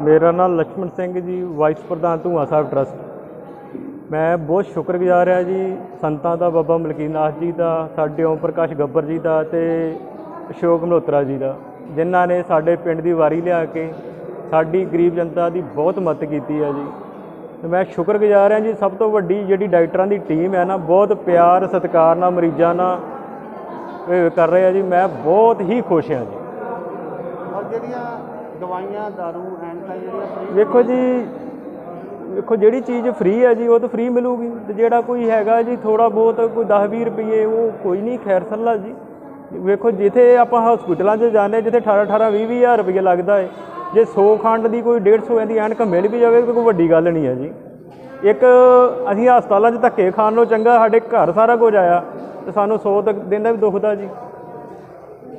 ਮੇਰਾ ਨਾਮ ਲక్ష్ਮਣ ਸਿੰਘ ਜੀ ਵਾਈਸ ਪ੍ਰਧਾਨ ਧੂਆ ਸਾਹਿਬ ਟਰਸਟ ਮੈਂ ਬਹੁਤ ਸ਼ੁਕਰਗੁਜ਼ਾਰ ਹਾਂ ਜੀ, ਸੰਤਾਂ ਦਾ ਬਾਬਾ ਮਲਕੀਨਾਥ ਜੀ ਦਾ, ਸਾਡੇ ਓਮ ਪ੍ਰਕਾਸ਼ ਗੱਬਰ ਜੀ ਦਾ ਤੇ ਅਸ਼ੋਕ ਮਲਹੋਤਰਾ ਜੀ ਦਾ, ਜਿਨ੍ਹਾਂ ਨੇ ਸਾਡੇ ਪਿੰਡ ਦੀ ਵਾਰੀ ਲਿਆ ਕੇ ਸਾਡੀ ਗਰੀਬ ਜਨਤਾ ਦੀ ਬਹੁਤ ਮਦਦ ਕੀਤੀ ਹੈ ਜੀ। ਤੇ ਮੈਂ ਸ਼ੁਕਰਗੁਜ਼ਾਰ ਹਾਂ ਜੀ, ਸਭ ਤੋਂ ਵੱਡੀ ਜਿਹੜੀ ਡਾਕਟਰਾਂ ਦੀ ਟੀਮ ਹੈ ਨਾ, ਬਹੁਤ ਪਿਆਰ, ਸਤਿਕਾਰ ਨਾਲ, ਮਰੀਜ਼ਾਂ ਨਾਲ ਕਰ ਰਹੇ ਆ ਜੀ, ਮੈਂ ਬਹੁਤ ਹੀ ਖੁਸ਼ ਹਾਂ ਜੀ। ਔਰ ਜਿਹੜੀਆਂ ਦਵਾਈਆਂ ਦਾਰੂ ਐਨਕਾਂ ਜਿਹੜੀਆਂ free ਵੇਖੋ ਜੀ, ਵੇਖੋ ਜਿਹੜੀ ਚੀਜ਼ ਫ੍ਰੀ ਹੈ ਜੀ, ਉਹ ਤਾਂ ਫ੍ਰੀ ਮਿਲੂਗੀ। ਤੇ ਜਿਹੜਾ ਕੋਈ ਹੈਗਾ ਜੀ ਥੋੜਾ ਬਹੁਤ ਕੋਈ 10 20 ਰੁਪਏ, ਉਹ ਕੋਈ ਨਹੀਂ, ਖੈਰ ਸੱਲਾ ਜੀ। ਵੇਖੋ, ਜਿੱਥੇ ਆਪਾਂ ਹਸਪੀਟਲਾਂ 'ਚ ਜਾਂਦੇ ਹਾਂ, ਜਿੱਥੇ 18 18 20 20 ਹਜ਼ਾਰ ਰੁਪਏ ਲੱਗਦਾ ਹੈ ਜੇ 100 ਖੰਡ ਦੀ ਕੋਈ 150 ਦੀ ਐਨਕ ਮਿਲ ਵੀ ਜਾਵੇ, ਤਾਂ ਕੋਈ ਵੱਡੀ ਗੱਲ ਨਹੀਂ ਹੈ ਜੀ। ਇੱਕ ਅਸੀਂ ਹਸਪਤਾਲਾਂ 'ਚ ਧੱਕੇ ਖਾਣ ਨੂੰ ਚੰਗਾ, ਸਾਡੇ ਘਰ ਸਾਰਾ ਕੁਝ ਆਇਆ, ਤੇ ਸਾਨੂੰ 100 ਤੱਕ ਦਿਨ ਦਾ ਵੀ ਦੁਖਦਾ ਜੀ।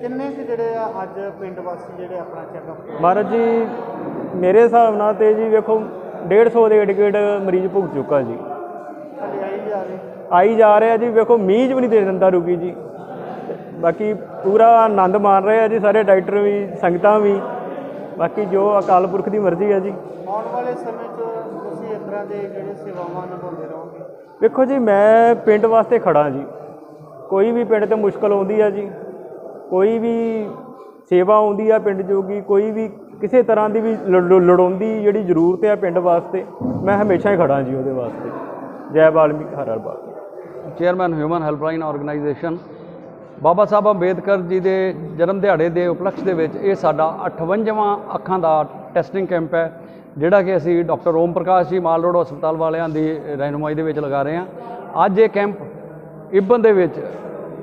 ਕਿੰਨੇ ਕੁ ਜਿਹੜੇ ਆ ਅੱਜ ਪਿੰਡ ਵਾਸੀ ਜਿਹੜੇ ਆਪਣਾ ਚੈੱਕਅਪ ਮਹਾਰਾਜ ਜੀ ਮੇਰੇ ਹਿਸਾਬ ਨਾਲ ਤੇ ਜੀ ਵੇਖੋ 150 ਦੇ ਟਿਕਟ ਮਰੀਜ਼ ਭੁਗ ਚੁੱਕਾ ਜੀ। ਆਈ ਜਾ ਰਹੇ? ਆਈ ਜਾ ਰਿਹਾ ਜੀ ਵੇਖੋ ਮੀਂਹ ਵੀ ਨਹੀਂ ਦੇ ਦਿੰਦਾ ਰੁਕੀ ਜੀ। ਬਾਕੀ ਪੂਰਾ ਆਨੰਦ ਮਾਣ ਰਹੇ ਆ ਜੀ ਸਾਰੇ ਡਾਕਟਰ ਵੀ ਸੰਗਤਾਂ ਵੀ। ਬਾਕੀ ਜੋ ਅਕਾਲ ਪੁਰਖ ਦੀ ਮਰਜ਼ੀ ਹੈ ਜੀ। ਆਉਣ ਵਾਲੇ ਸਮੇਂ 'ਚ ਤੁਸੀਂ ਇਸ ਤਰ੍ਹਾਂ ਦੇ ਜਿਹੜੇ ਸੇਵਾਵਾਂ ਨਿਭਾਉਂਦੇ ਰਹੋਗੇ? ਵੇਖੋ ਜੀ ਮੈਂ ਪਿੰਡ ਵਾਸਤੇ ਖੜਾ ਜੀ। ਕੋਈ ਵੀ ਪਿੰਡ ਤੇ ਮੁਸ਼ਕਲ ਆਉਂਦੀ ਆ ਜੀ ਕੋਈ ਵੀ ਸੇਵਾ ਆਉਂਦੀ ਆ ਪਿੰਡ ਜੋਗੀ ਕੋਈ ਵੀ ਕਿਸੇ ਤਰ੍ਹਾਂ ਦੀ ਵੀ ਲ- ਲ- ਜਿਹੜੀ ਜ਼ਰੂਰਤ ਹੈ ਪਿੰਡ ਵਾਸਤੇ, ਮੈਂ ਹਮੇਸ਼ਾ ਹੀ ਖੜਾ ਜੀ ਉਹਦੇ ਵਾਸਤੇ। ਜੈ ਬਾਲਮੀਕ ਹਰ ਹਰ ਬਾਲ। Chairman human helpline organisation Baba Sahib Ambedkar ji ਦੇ ਜਨਮ ਦਿਹਾੜੇ ਦੇ ਉਪਲਕਸ਼ ਦੇ ਵਿੱਚ ਇਹ ਸਾਡਾ 58ਵਾਂ ਅੱਖਾਂ ਦਾ ਟੈਸਟਿੰਗ ਕੈਂਪ ਹੈ, ਜਿਹੜਾ ਕਿ ਅਸੀਂ ਡਾਕਟਰ ਓਮ ਪ੍ਰਕਾਸ਼ ਜੀ ਮਾਲ ਰੋਡ ਹਸਪਤਾਲ ਵਾਲਿਆਂ ਦੀ ਰਹਿਨੁਮਾਈ ਦੇ ਵਿੱਚ ਲਗਾ ਰਹੇ ਹਾਂ। ਅੱਜ ਇਹ ਕੈਂਪ ਇਬਨ ਦੇ ਵਿੱਚ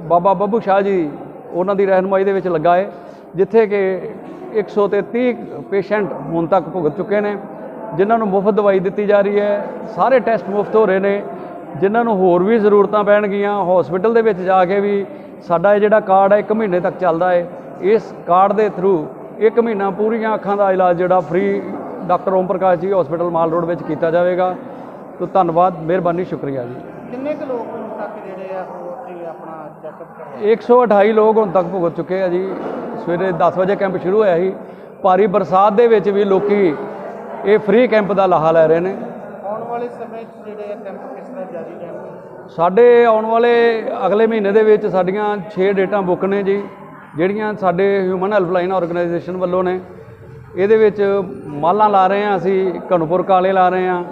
ਬਾਬਾ ਬੱਬੂ ਸ਼ਾਹ ਜੀ ਉਹਨਾਂ ਦੀ ਰਹਿਨੁਮਾਈ ਦੇ ਵਿੱਚ ਲੱਗਾ ਹੈ ਜਿੱਥੇ ਕਿ 130 ਪੇਸ਼ੈਂਟ ਹੁਣ ਤੱਕ ਭੁਗਤ ਚੁੱਕੇ ਨੇ, ਜਿਨ੍ਹਾਂ ਨੂੰ ਮੁਫਤ ਦਵਾਈ ਦਿੱਤੀ ਜਾ ਰਹੀ ਹੈ, ਸਾਰੇ ਟੈਸਟ ਮੁਫਤ ਹੋ ਰਹੇ ਨੇ, ਜਿਨ੍ਹਾਂ ਨੂੰ ਹੋਰ ਵੀ ਜ਼ਰੂਰਤਾਂ ਪੈਣਗੀਆਂ, ਹਸਪੀਟਲ ਦੇ ਵਿੱਚ ਜਾ ਕੇ ਵੀ ਸਾਡਾ ਇਹ ਜਿਹੜਾ ਕਾਰਡ ਹੈ 1 ਮਹੀਨੇ ਤੱਕ ਚੱਲਦਾ ਹੈ ਇਸ ਕਾਰਡ ਦੇ ਥਰੂ 1 ਮਹੀਨਾ ਪੂਰੀਆਂ ਅੱਖਾਂ ਦਾ ਇਲਾਜ ਜਿਹੜਾ free doctor Om Prakash ji hospital ਮਾਲ ਰੋਡ ਵਿੱਚ ਕੀਤਾ ਜਾਵੇਗਾ। ਤੋ ਧੰਨਵਾਦ, ਮਿਹਰਬਾਨੀ, ਸ਼ੁਕਰੀਆ ਜੀ। ਕਿੰਨੇ ਕੁ ਲੋਕ ਹੁਣ ਤੱਕ ਜਿਹੜੇ ਆ ਉਹ ਉੱਥੇ ਆਪਣਾ ਚੈੱਕਅਪ ਕਰਵਾ 128 ਲੋਕ ਹੁਣ ਤੱਕ ਭੁਗਤ ਚੁੱਕੇ ਆ ਜੀ। ਸਵੇਰੇ 10 ਵਜੇ ਕੈਂਪ ਸ਼ੁਰੂ ਹੋਇਆ ਸੀ। ਭਾਰੀ ਬਰਸਾਤ ਦੇ ਵਿੱਚ ਵੀ ਲੋਕੀ ਇਹ ਫ੍ਰੀ ਕੈਂਪ ਦਾ ਲਾਹਾ ਲੈ ਰਹੇ ਨੇ। ਆਉਣ ਵਾਲੇ ਸਮੇਂ 'ਚ ਜਿਹੜੇ ਆ ਕੈਂਪ ਕਿਸ ਤਰ੍ਹਾਂ ਜਾਰੀ ਰਹਿਣਗੇ? ਸਾਡੇ ਆਉਣ ਵਾਲੇ ਅਗਲੇ ਮਹੀਨੇ ਦੇ ਵਿੱਚ ਸਾਡੀਆਂ 6 ਡੇਟਾਂ ਬੁੱਕ ਨੇ ਜੀ ਜਿਹੜੀਆਂ ਸਾਡੇ ਹਿਊਮਨ ਹੈਲਪਲਾਈਨ ਆਰਗੇਨਾਈਜੇਸ਼ਨ ਵੱਲੋਂ ਨੇ। ਇਹਦੇ ਵਿੱਚ ਮਾਲਾਂ ਲਾ ਰਹੇ ਹਾਂ ਅਸੀਂ ਘਣਪੁਰ ਕਾਲੇ ਲਾ ਰਹੇ ਹਾਂ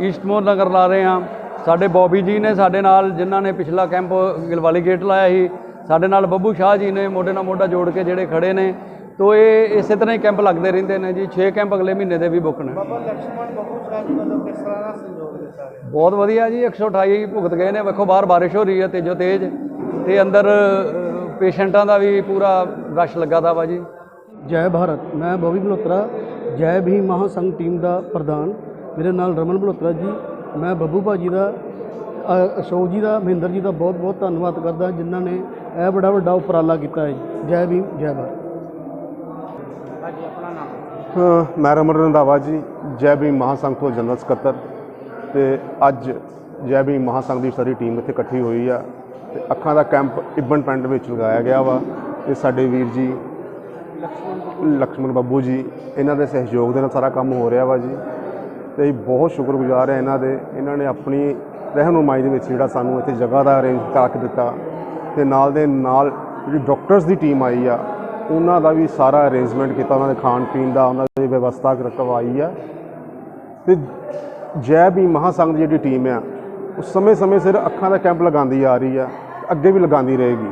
ਈਸਟਮੋਰ ਨਗਰ ਲਾ ਰਹੇ ਹਾਂ। ਸਾਡੇ ਬੌਬੀ ਜੀ ਨੇ ਸਾਡੇ ਨਾਲ ਜਿਨ੍ਹਾਂ ਨੇ ਪਿਛਲਾ ਕੈਂਪ ਗਿਲਵਾਲੀ ਗੇਟ ਲਾਇਆ ਸੀ ਸਾਡੇ ਨਾਲ ਬੱਬੂ ਸ਼ਾਹ ਜੀ ਨੇ ਮੋਢੇ ਨਾਲ ਮੋਢਾ ਜੋੜ ਕੇ ਜਿਹੜੇ ਖੜੇ ਨੇ। ਤੋ ਇਹ ਇਸੇ ਤਰ੍ਹਾਂ ਹੀ ਕੈਂਪ ਲੱਗਦੇ ਰਹਿੰਦੇ ਨੇ ਜੀ। 6 ਕੈਂਪ ਅਗਲੇ ਮਹੀਨੇ ਦੇ ਵੀ ਬੁੱਕ ਨੇ। ਬਾਬਾ ਲక్ష్మణ ਜੀ ਵੱਲੋਂ ਕਿਸ ਤਰ੍ਹਾਂ ਬਹੁਤ ਵਧੀਆ ਜੀ। 128 ਭੁਗਤ ਗਏ ਨੇ। ਵੇਖੋ ਬਾਹਰ ਬਾਰਿਸ਼ ਹੋ ਰਹੀ ਹੈ ਤੇਜੋ ਤੇਜ। ਤੇ ਅੰਦਰ ਪੇਸ਼ੈਂਟਾਂ ਦਾ ਵੀ ਪੂਰਾ ਰਸ਼ ਲੱਗਾ ਦਾ ਵਾ ਜੀ। ਜੈ ਭਾਰਤ। ਮੈਂ ਬੋਬੀ ਬਲੋਤਰਾ ਜੈ ਭੀਮ ਮਹਾਸੰਘ ਟੀਮ ਦਾ ਪ੍ਰਧਾਨ। ਮੇਰੇ ਨਾਲ ਰਮਨ ਬਲੋਤਰਾ ਜੀ ਮੈਂ ਬੱਬੂ ਭਾਜੀ ਦਾ ਅਸ਼ੋਕ ਜੀ ਦਾ, ਮਹਿੰਦਰ ਜੀ ਦਾ ਬਹੁਤ ਬਹੁਤ ਧੰਨਵਾਦ ਕਰਦਾ, ਜਿਨ੍ਹਾਂ ਨੇ ਇਹ ਬੜਾ ਵੱਡਾ ਉਪਰਾਲਾ ਕੀਤਾ ਹੈ। ਜੈ ਭੀਮ, ਜੈ ਭਾਰਤ। ਮੈਂ ਰਮਨ ਰੰਧਾਵਾ ਜੀ, ਜੈ ਭੀਮ ਮਹਾਸੰਘ ਤੋਂ ਜਨਰਲ ਸਕੱਤਰ ਤੇ ਅੱਜ ਜੈ ਭੀਮ ਮਹਾਸੰਘ ਦੀ ਸਾਰੀ ਟੀਮ ਇੱਥੇ ਇਕੱਠੀ ਹੋਈ ਆ ਤੇ ਅੱਖਾਂ ਦਾ ਕੈਂਪ ਇਬਨ ਪਿੰਡ ਵਿੱਚ ਲਗਾਇਆ ਗਿਆ ਵਾ ਤੇ ਸਾਡੇ ਵੀਰ ਜੀ, ਲਕਸ਼ਮਣ ਬੱਬੂ ਜੀ, ਇਹਨਾਂ ਦੇ ਸਹਿਯੋਗ ਦੇ ਨਾਲ ਸਾਰਾ ਕੰਮ ਹੋ ਰਿਹਾ ਵਾ ਜੀ। ਤੇ ਅਸੀਂ ਬਹੁਤ ਸ਼ੁਕਰਗੁਜ਼ਾਰ ਹਾਂ ਇਹਨਾਂ ਦੇ। ਇਹਨਾਂ ਨੇ ਆਪਣੀ ਰਹਿਨੁਮਾਈ ਦੇ ਵਿੱਚ ਜਿਹੜਾ ਸਾਨੂੰ ਇੱਥੇ ਜਗ੍ਹਾ ਦਾ ਅਰੇਂਜ ਕਰਕੇ ਦਿੱਤਾ। ਤੇ ਨਾਲ ਦੇ ਨਾਲ ਜਿਹੜੀ ਡਾਕਟਰਸ ਦੀ ਟੀਮ ਆਈ ਆ, ਉਹਨਾਂ ਦਾ ਵੀ ਸਾਰਾ ਅਰੇਂਜਮੈਂਟ ਕੀਤਾ। ਉਹਨਾਂ ਦੇ ਖਾਣ ਪੀਣ ਦਾ, ਉਹਨਾਂ ਦੀ ਵਿਵਸਥਾ ਕਰਵਾਈ ਆ। ਤੇ ਜੈ ਵੀ ਮਹਾਸੰਘ ਦੀ ਜਿਹੜੀ ਟੀਮ ਆ, ਉਹ ਸਮੇਂ ਸਮੇਂ ਸਿਰ ਅੱਖਾਂ ਦਾ ਕੈਂਪ ਲਗਾਉਂਦੀ ਆ ਰਹੀ ਆ, ਅੱਗੇ ਵੀ ਲਗਾਉਂਦੀ ਰਹੇਗੀ।